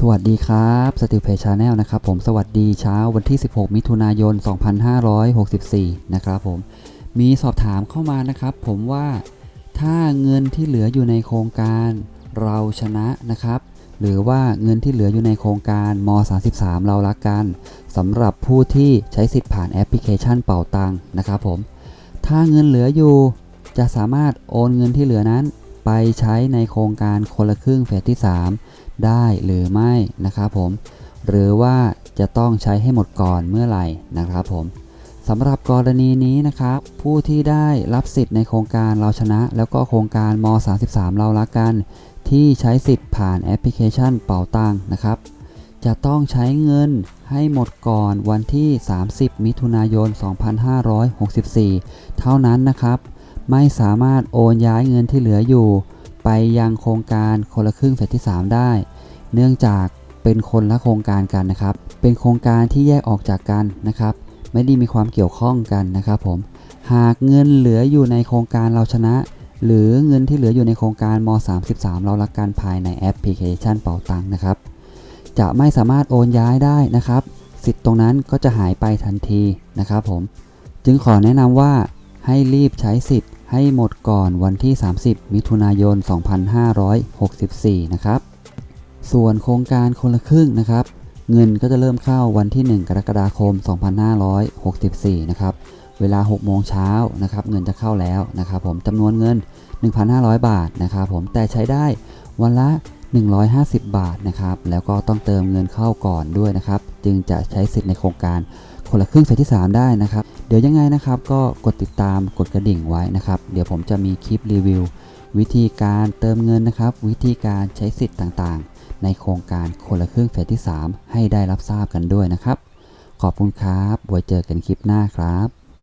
สวัสดีครับสติลเพชาแนลนะครับผมสวัสดีเช้าวันที่ 16 มิถุนายน 2564 นะครับผม มีสอบถามเข้ามานะครับ ผมว่าถ้าเงินที่เหลืออยู่ในโครงการเราชนะนะครับ หรือว่าเงินที่เหลืออยู่ในโครงการม 33 เรารักกันสำหรับผู้ที่ใช้สิทธิ์ผ่านแอปพลิเคชันเป่าตังค์นะครับผม ถ้าเงินเหลืออยู่จะสามารถโอนเงินที่เหลือนั้น ไปใช้ในโครงการคนละครึ่งเฟสที่ 3 ได้หรือไม่นะครับผม หรือว่าจะต้องใช้ให้หมดก่อนเมื่อไหร่นะครับผมสำหรับกรณีนี้นะครับ ผู้ที่ได้รับสิทธิ์ในโครงการเราชนะ แล้วก็โครงการม 33 เรารักกัน ที่ใช้สิทธิ์ผ่านแอปพลิเคชันเป่าตังค์นะครับ จะต้องใช้เงินให้หมดก่อนวันที่ 30 มิถุนายน 2564 เท่านั้นนะครับ ไม่สามารถโอนย้ายเงินที่เหลืออยู่ ไปยังโครงการคนละครึ่งเฟสที่ 3 ได้ เนื่องจากเป็นคนละโครงการกันนะครับ เป็นโครงการที่แยกออกจากกันนะครับ ไม่ได้มีความเกี่ยวข้องกันนะครับผม หากเงินเหลืออยู่ในโครงการเราชนะ หรือเงินที่เหลืออยู่ในโครงการม 33 เรารักกันภายในแอปพลิเคชันเป่าตังค์นะครับ จะไม่สามารถโอนย้ายได้นะครับ สิทธิ์ตรงนั้นก็จะหายไปทันทีนะครับผม จึงขอแนะนำว่าให้รีบใช้สิทธิ์ ให้หมดก่อนวันที่ 30 มิถุนายน 2564 นะครับ ส่วนโครงการคนละครึ่งนะครับ เงินก็จะเริ่มเข้าวันที่ 1 กรกฎาคม 2564 นะครับ เวลา 6 โมงเช้านะครับ เงินจะเข้าแล้วนะครับผมจำนวนเงิน 1,500 บาทนะครับผมแต่ใช้ได้วันละ 150 บาทนะครับ แล้วก็ต้องเติมเงินเข้าก่อนด้วยนะครับ จึงจะใช้สิทธิ์ในโครงการ คนละครึ่งเฟสที่ 3 ได้นะครับ เดี๋ยวยังไงนะครับก็กดติดตามกดกระดิ่งไว้นะครับ เดี๋ยวผมจะมีคลิปรีวิว วิธีการเติมเงินนะครับ วิธีการใช้สิทธิ์ต่างๆ ในโครงการคนละครึ่งเฟสที่ 3 ให้ได้รับทราบกันด้วยนะครับ ขอบคุณครับไว้เจอกันคลิปหน้าครับ